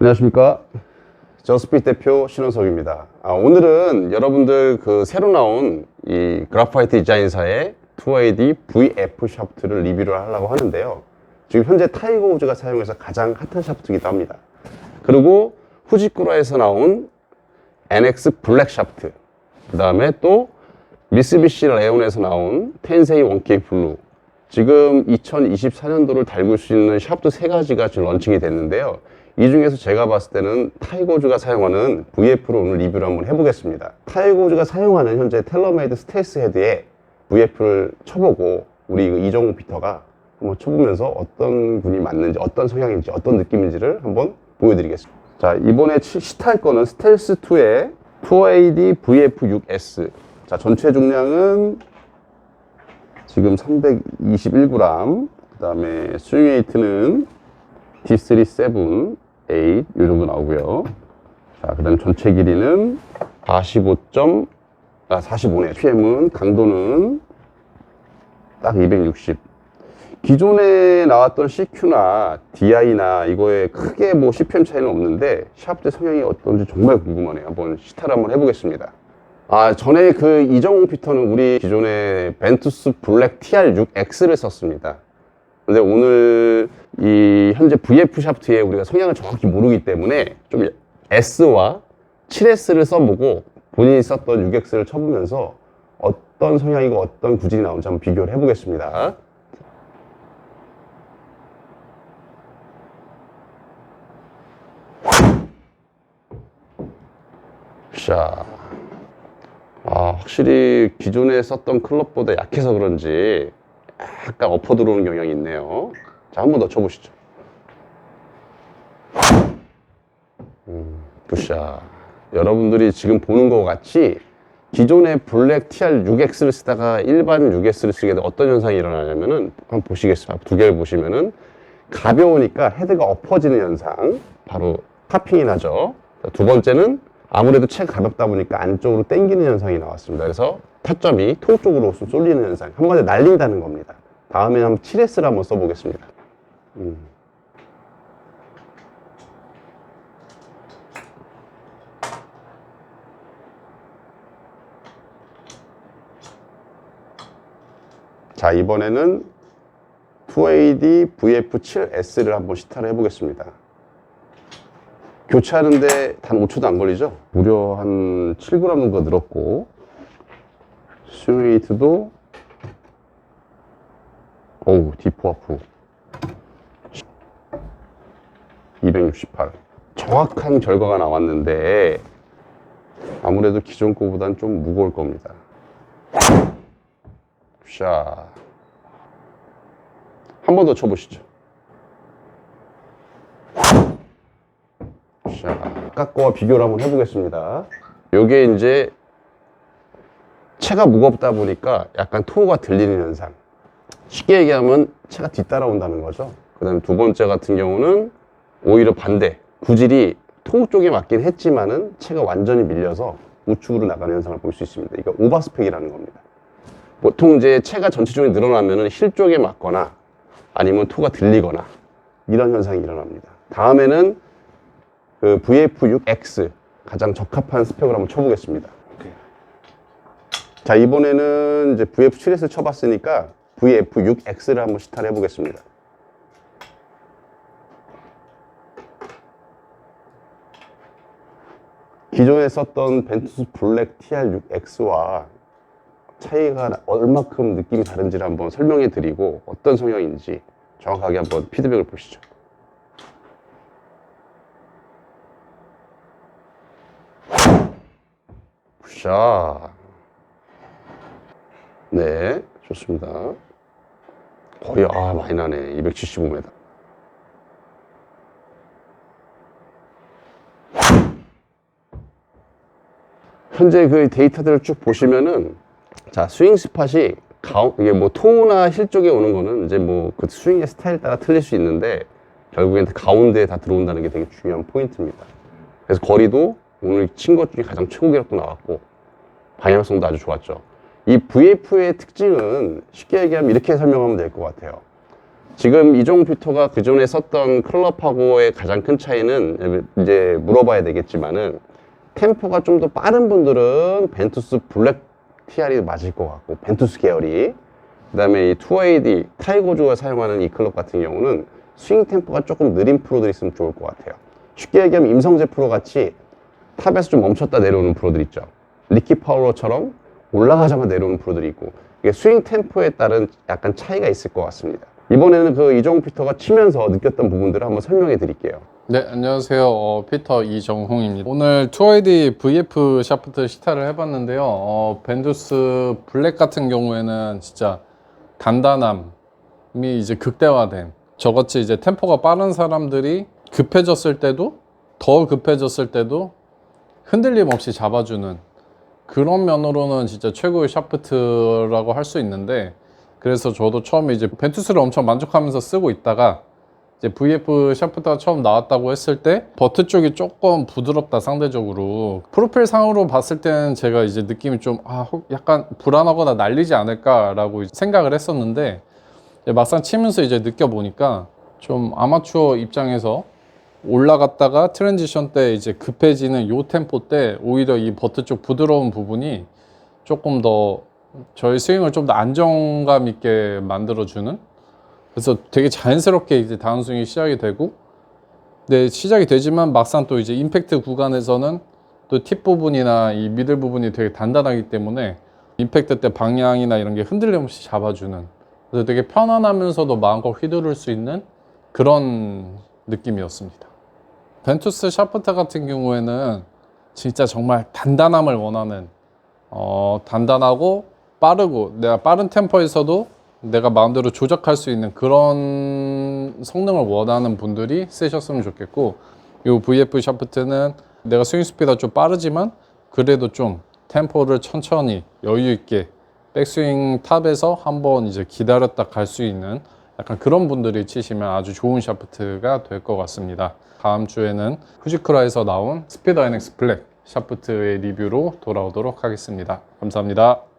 안녕하십니까. 저스핏 대표 신원석입니다. 아, 오늘은 여러분들 그 새로 나온 이 그래파이트 디자인사의 2AD VF 샤프트를 리뷰를 하려고 하는데요. 지금 현재 타이거 우즈가 사용해서 가장 핫한 샤프트이기도 합니다. 그리고 후지쿠라에서 나온 NX 블랙 샤프트. 그 다음에 또 미쓰비시 레온에서 나온 텐세이 원케이 블루. 지금 2024년도를 달굴 수 있는 샤프트 세 가지가 지금 런칭이 됐는데요. 이 중에서 제가 봤을 때는 타이거우즈가 사용하는 VF로 오늘 리뷰를 한번 해보겠습니다. 타이거우즈가 사용하는 현재 텔러메이드 스테이스 헤드에 VF를 쳐보고 우리 그 이정우 피터가 한번 쳐보면서 어떤 분이 맞는지 어떤 성향인지 어떤 느낌인지를 한번 보여드리겠습니다. 자 이번에 치- 시타할 거는 스텔스 2의 2AD VF6S 자 전체 중량은 지금 321g 그 다음에 스윙 웨이트는 D3 7, 8, 이 정도 나오고요. 자, 그 다음 전체 길이는 45. 아, 45네. PM은 강도는 딱 260. 기존에 나왔던 CQ나 DI나 이거에 크게 뭐 CPM 차이는 없는데 샤프트 성향이 어떤지 정말 궁금하네요. 한번 시타를 한번 해보겠습니다. 아, 전에 그 이정용 피터는 우리 기존에 벤투스 블랙 TR6X를 썼습니다. 근데 오늘 이 현재 VF 샤프트에 우리가 성향을 정확히 모르기 때문에 좀 S와 7S를 써보고 본인이 썼던 6X를 쳐보면서 어떤 성향이고 어떤 구질이 나오는지 한번 비교를 해보겠습니다. 자, 아, 확실히 기존에 썼던 클럽보다 약해서 그런지 약간 엎어 들어오는 경향이 있네요. 자, 한 번 더 쳐보시죠. 음, 굿샷. 여러분들이 지금 보는 것 같이 기존의 블랙 TR6X를 쓰다가 일반 6S를 쓰게 되면 어떤 현상이 일어나냐면은 한번 보시겠어요. 두 개를 보시면은 가벼우니까 헤드가 엎어지는 현상 바로 타핑이 나죠. 자, 두 번째는 아무래도 체가 가볍다 보니까 안쪽으로 당기는 현상이 나왔습니다. 그래서 타점이 토 쪽으로 좀 쏠리는 현상. 한마디로 날린다는 겁니다. 다음에 한번 7S를 한번 써보겠습니다. 음. 자, 이번에는 2AD VF7S를 한번 시타를 해보겠습니다. 교체하는데 단 5초도 안 걸리죠? 무려 한 7g 정도 늘었고, 스웨이트도, 어우, 디포 아프. 268. 정확한 결과가 나왔는데, 아무래도 기존 거보단 좀 무거울 겁니다. 샤. 한 번 더 쳐보시죠. 자, 아까 거와 비교를 한번 해보겠습니다. 요게 이제 체가 무겁다 보니까 약간 토가 들리는 현상. 쉽게 얘기하면 체가 뒤따라온다는 거죠. 그 다음에 두 번째 같은 경우는 오히려 반대. 구질이 토 쪽에 맞긴 했지만은 체가 완전히 밀려서 우측으로 나가는 현상을 볼 수 있습니다. 이거 오버스펙이라는 겁니다. 보통 이제 체가 전체적으로 늘어나면은 힐 쪽에 맞거나 아니면 토가 들리거나 이런 현상이 일어납니다. 다음에는 그 VF6X 가장 적합한 스펙을 한번 쳐보겠습니다. 자 이번에는 이제 VF7S 쳐봤으니까 VF6X를 한번 시타를 해보겠습니다. 기존에 썼던 벤투스 블랙 TR6X와 차이가 얼마큼 느낌이 다른지를 한번 설명해 드리고 어떤 성향인지 정확하게 한번 피드백을 보시죠. 굿샷. 네, 좋습니다. 거의, 아, 많이 나네. 275m. 현재 그 데이터들을 쭉 보시면은, 자, 스윙 스팟이 가운, 이게 뭐 토나 힐 쪽에 오는 거는 이제 뭐 그 스윙의 스타일 따라 틀릴 수 있는데, 결국엔 가운데에 다 들어온다는 게 되게 중요한 포인트입니다. 그래서 거리도 오늘 친 것 중에 가장 최고 기록도 나왔고 방향성도 아주 좋았죠. 이 VF의 특징은 쉽게 얘기하면 이렇게 설명하면 될 것 같아요. 지금 이종 피터가 그 전에 썼던 클럽하고의 가장 큰 차이는 이제 물어봐야 되겠지만은 템포가 좀 더 빠른 분들은 벤투스 블랙 TR이 맞을 것 같고 벤투스 계열이 그 다음에 이 2AD 타이거즈가 사용하는 이 클럽 같은 경우는 스윙 템포가 조금 느린 프로들이 있으면 좋을 것 같아요. 쉽게 얘기하면 임성재 프로 같이 탑에서 좀 멈췄다 내려오는 프로들 있죠. 리키 파울러처럼 올라가자마자 내려오는 프로들이 있고 이게 스윙 템포에 따른 약간 차이가 있을 것 같습니다. 이번에는 그 이종 피터가 치면서 느꼈던 부분들을 한번 설명해 드릴게요. 네, 안녕하세요. 어, 피터 이정홍입니다. 오늘 2ID VF 샤프트 시타를 해봤는데요. 어, 벤두스 블랙 같은 경우에는 진짜 단단함이 이제 극대화된 저같이 이제 템포가 빠른 사람들이 급해졌을 때도 더 급해졌을 때도 흔들림 없이 잡아주는 그런 면으로는 진짜 최고의 샤프트라고 할 수 있는데 그래서 저도 처음에 이제 벤투스를 엄청 만족하면서 쓰고 있다가 이제 VF 샤프트가 처음 나왔다고 했을 때 버트 쪽이 조금 부드럽다 상대적으로. 프로필 상으로 봤을 때는 제가 이제 느낌이 좀 아, 혹- 약간 불안하거나 날리지 않을까라고 생각을 했었는데 막상 치면서 이제 느껴보니까 좀 아마추어 입장에서 올라갔다가 트랜지션 때 이제 급해지는 요 템포 때 오히려 이 버트 쪽 부드러운 부분이 조금 더 저희 스윙을 좀 더 안정감 있게 만들어주는 그래서 되게 자연스럽게 이제 다운 스윙이 시작이 되고 네 시작이 되지만 막상 또 이제 임팩트 구간에서는 또 팁 부분이나 이 미들 부분이 되게 단단하기 때문에 임팩트 때 방향이나 이런 게 흔들림 없이 잡아주는 그래서 되게 편안하면서도 마음껏 휘두를 수 있는 그런 느낌이었습니다. 벤투스 샤프트 같은 경우에는 진짜 정말 단단함을 원하는 어, 단단하고 빠르고 내가 빠른 템포에서도 내가 마음대로 조작할 수 있는 그런 성능을 원하는 분들이 쓰셨으면 좋겠고 이 VF 샤프트는 내가 스윙 스피드가 좀 빠르지만 그래도 좀 템포를 천천히 여유 있게 백스윙 탑에서 한번 이제 기다렸다 갈 수 있는 약간 그런 분들이 치시면 아주 좋은 샤프트가 될 것 같습니다. 다음 주에는 후지크라에서 나온 스피드 NX 블랙 샤프트의 리뷰로 돌아오도록 하겠습니다. 감사합니다.